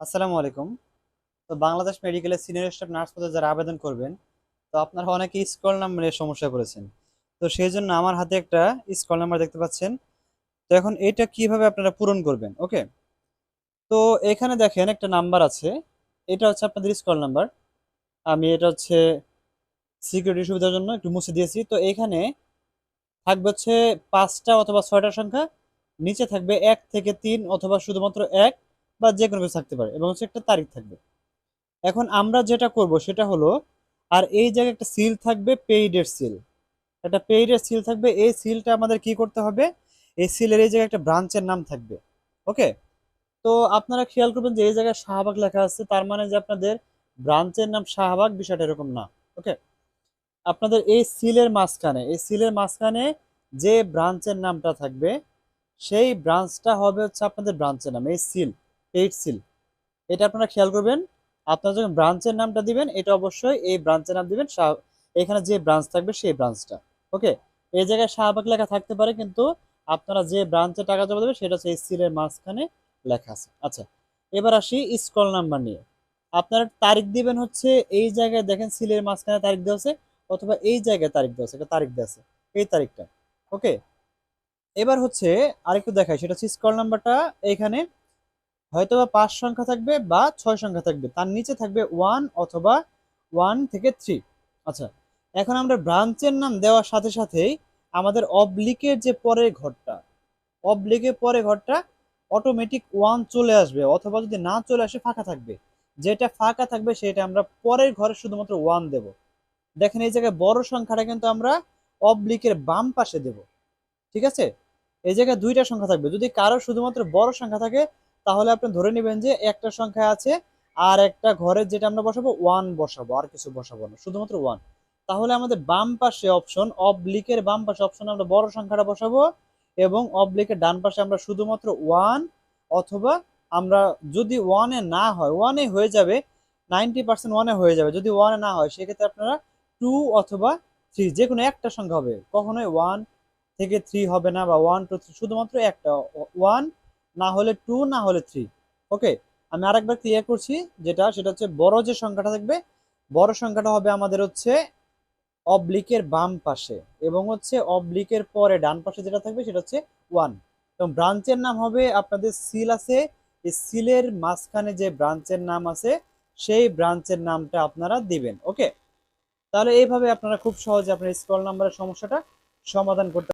আসসালামু আলাইকুম। তো বাংলাদেশ মেডিকেলের সিনিয়র স্টাফ নার্স পদে যারা আবেদন করবেন, তো আপনারা অনেকে স্কল নাম্বারের সমস্যা করেছেন তো সেই জন্য আমার হাতে একটা স্কল নাম্বার দেখতে পাচ্ছেন। তো এখন এটা কীভাবে আপনারা পূরণ করবেন? ওকে? তো এখানে দেখেন একটা নাম্বার আছে। এটা হচ্ছে আপনাদের স্কল নাম্বার। আমি এটা হচ্ছে সিকিউরিটি সুবিধার জন্য একটু মুছে দিয়েছি। তো এখানে থাকবে হচ্ছে পাঁচটা অথবা ছয়টা সংখ্যা, নিচে থাকবে এক থেকে তিন অথবা শুধুমাত্র এক বা যে কোনো কিছু থাকতে পারে, এবং হচ্ছে একটা তারিখ থাকবে। এখন আমরা যেটা করব সেটা হলো, আর এই জায়গায় একটা সিল থাকবে পেইডের সিল একটা পেইডের সিল থাকবে, এই সিলটা আমাদের কি করতে হবে? এই সিলের এই জায়গায় একটা ব্রাঞ্চের নাম থাকবে, ওকে? তো আপনারা খেয়াল করবেন যে এই জায়গায় শাহবাগ লেখা আছে, তার মানে যে আপনাদের ব্রাঞ্চের নাম শাহবাগ, বিষয়টা এরকম না, ওকে? আপনাদের এই সিলের মাঝখানে, এই সিলের মাঝখানে যে ব্রাঞ্চের নামটা থাকবে, সেই ব্রাঞ্চটা হবে হচ্ছে আপনাদের ব্রাঞ্চের নাম, এই সিল পেইড সিল এটা আপনারা খেয়াল করবেন, আপনারা যখন ব্রাঞ্চের নামটা দিবেন, এটা অবশ্যই এই ব্রাঞ্চের নাম দিবেন এখানে যে ব্রাঞ্চ থাকবে সেই ব্রাঞ্চটা ওকে এই জায়গায় শাহবাগ লেখা থাকতে পারে, কিন্তু আপনারা যে ব্রাঞ্চে টাকা জমা দেবেন, সেটা হচ্ছে এই সিলের মাঝখানে লেখা আছে। আচ্ছা এবার আসি স্কল নাম্বার নিয়ে। আপনারা তারিখ দিবেন হচ্ছে এই জায়গায় দেখেন সিলের মাঝখানে তারিখ দেওয়া আছে, অথবা এই জায়গায় তারিখ দেওয়া আছে তারিখ দেওয়া আছে, এই তারিখটা ওকে এবার হচ্ছে আরেকটু দেখাই, সেটা হচ্ছে স্কল নাম্বারটা এইখানে হয়তো বা পাঁচ সংখ্যা থাকবে বা ছয় সংখ্যা থাকবে। তার নিচে থাকবে ওয়ান অথবা ওয়ান থেকে থ্রি আচ্ছা এখন আমরা ব্রাঞ্চের নাম দেওয়ার সাথে সাথেই আমাদের অবলিকের যে পরের ঘরটা অবলিকের পরে ঘরটা অটোমেটিক ওয়ান চলে আসবে অথবা যদি না চলে আসে ফাঁকা থাকবে। যেটা ফাঁকা থাকবে সেটা আমরা পরের ঘরে শুধুমাত্র ওয়ান দেব। দেখেন এই জায়গায় বড় সংখ্যাটা কিন্তু আমরা অবলিকের বাম পাশে দেব। ঠিক আছে? এই জায়গায় দুইটা সংখ্যা থাকবে। যদি কারও শুধুমাত্র বড় সংখ্যা থাকে তাহলে আপনি ধরে নেবেন যে একটা সংখ্যা আছে আর একটা ঘরের যেটা আমরা বসাবো ওয়ান বসাবো, আর কিছু বসাবো না, শুধুমাত্র ওয়ান তাহলে আমাদের বাম পাশে অপশন অবলিকের বাম পাশে অপশন আমরা বড় সংখ্যাটা বসাবো এবং অবলিকের ডান পাশে আমরা শুধুমাত্র ওয়ান অথবা আমরা যদি ওয়ানে না হয় ওয়ানে হয়ে যাবে নাইনটি পার্সেন্ট ওয়ানে হয়ে যাবে। যদি ওয়ানে না হয়, সেক্ষেত্রে আপনারা টু অথবা থ্রি যে কোনো একটা সংখ্যা হবে। কখনোই ওয়ান থেকে থ্রি হবে না বা ওয়ান টু থ্রি শুধুমাত্র একটা ওয়ান না হলে টু, না হলে থ্রি। ওকে আমি আরেকবার ক্লিয়ার করছি যেটা, সেটা হচ্ছে বড় যে সংখ্যাটা থাকবে, বড় সংখ্যাটা হবে আমাদের হচ্ছে অবলিকের বাম পাশে এবং হচ্ছে অবলিকের পরে ডান পাশে যেটা থাকবে, সেটা হচ্ছে ওয়ান এবং ব্রাঞ্চের নাম হবে আপনাদের সিল আছে। এই সিলের মাঝখানে যে ব্রাঞ্চের নাম আছে, সেই ব্রাঞ্চের নামটা আপনারা দিবেন। ওকে তাহলে এইভাবে আপনারা খুব সহজে আপনার স্কল নাম্বারের সমস্যাটা সমাধান করতে